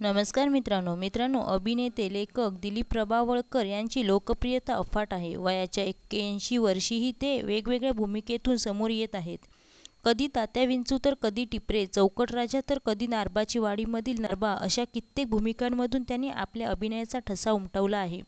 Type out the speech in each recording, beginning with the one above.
नमस्कार मित्रांनो मित्रांनो अभिनेते लेखक दिलीप प्रभावळकर यांची लोकप्रियता अफाट आहे. वयाच्या एक्क्याऐंशी वर्षीही ते वेगवेगळ्या भूमिकेतून समोर येत आहेत. कधी तात्या विंचू तर कधी टिपरे चौकट राजा तर कधी नारबाची वाडीमधील नरबा अशा कित्येक भूमिकांमधून त्यांनी आपल्या अभिनयाचा ठसा उमटवला आहे.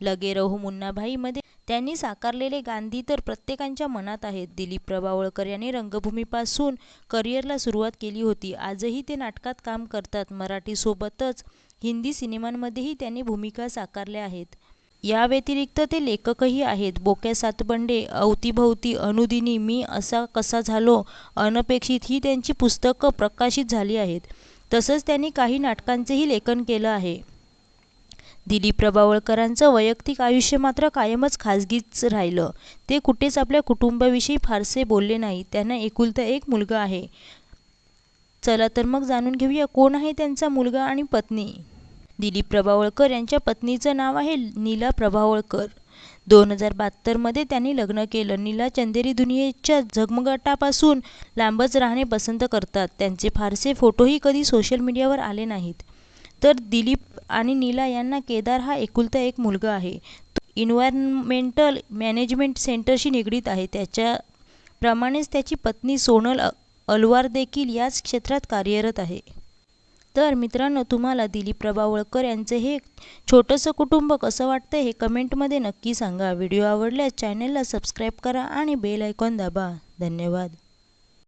लगे रहो मुन्नाभाईमध्ये त्यांनी साकारलेले गांधी तर प्रत्येकाच्या मनात आहेत. दिलीप प्रभावळकर यांनी रंगभूमीपासून करिअरला सुरुवात केली होती. आजही ते नाटकात काम करतात. मराठीसोबतच हिंदी सिनेमांमध्येही त्यांनी भूमिका साकारल्या आहेत. या व्यतिरिक्त ते लेखकही आहेत. बोक्या सातबंडे अवतीभवती अनुदिनी मी असा कसा झालो अनपेक्षित ही त्यांची पुस्तकं प्रकाशित झाली आहेत. तसंच त्यांनी काही नाटकांचेही लेखन केलं आहे. दिलीप प्रभावळकरांचं वैयक्तिक आयुष्य मात्र कायमच खाजगीच राहिलं. ते कुठेच आपल्या कुटुंबाविषयी फारसे बोलले नाही त्यांना एकुलता एक मुलगा आहे. चला तर मग जाणून घेऊया कोण आहे त्यांचा मुलगा आणि पत्नी. दिलीप प्रभावळकर यांच्या पत्नीचं नाव आहे नीला प्रभावळकर. दोन हजार बहात्तरमध्ये त्यांनी लग्न केलं. नीला चंदेरी दुनियेच्या झगमगाटापासून लांबच राहणे पसंत करतात. त्यांचे फारसे फोटोही कधी सोशल मीडियावर आले नाहीत. तर दिलीप आणि नीला यांना केदार हा एकुलता एक मुलगा आहे. इन्व्हायरमेंटल मॅनेजमेंट सेंटरशी निगडीत आहे. त्याच्याप्रमाणेच त्याची पत्नी सोनल अलवार देखील याच क्षेत्रात कार्यरत आहे. तर मित्रांनो तुम्हाला दिलीप प्रभावळकर यांचे हे छोटंसं कुटुंब कसं वाटतं हे कमेंटमध्ये नक्की सांगा. व्हिडिओ आवडल्यास चॅनलला सबस्क्राईब करा आणि बेल आयकॉन दाबा. धन्यवाद.